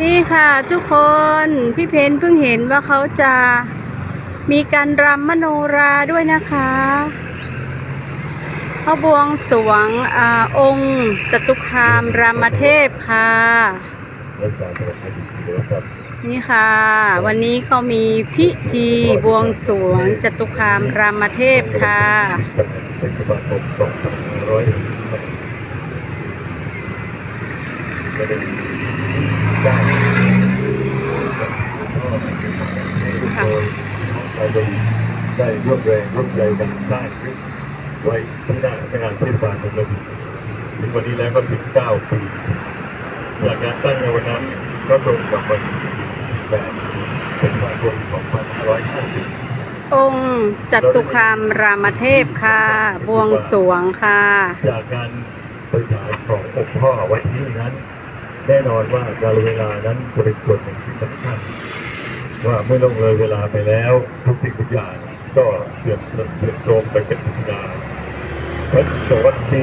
นี่ค่ะทุกคนพี่เพนเพิ่งเห็นว่าเขาจะมีการรำมโนราด้วยนะคะเขาบวงสวงอองค์จตุคามรามเทพค่ะ นี่ค่ะ วันนี้เขามีพิธีบวงสวงจตุคามรามเทพค่ะเป็นกบาลคมสองพันห้าร้อยไม่ได้ ได้โดยไทยได้ร่วมแรงร่วมใจกันสร้างขึ้นไว้ที่หน้าพนักงานเทศบาลเมืองระบีถึงวันนี้แล้วก็ถึงเก้าปีจากการตั้งในวันนั้นก็ตรงกับวันที่แปดเป็นวันรวมสองพันร้อยห้าสิบองค์จตุคามรามเทพค่ะ บวงสรวงค่ะ จากการบริจาคขององค์พ่อไว้ที่นั้น แน่นอนว่าการเวลานั้นเป็นส่วนหนึ่งที่สำคัญว่าเมื่อลงเลยเวลาไปแล้ว ทุกสิ่งทุกอย่างก็เสื่อมเสื่อมโทรมไปเป็นธรรมดาเพราะแต่ว่าที่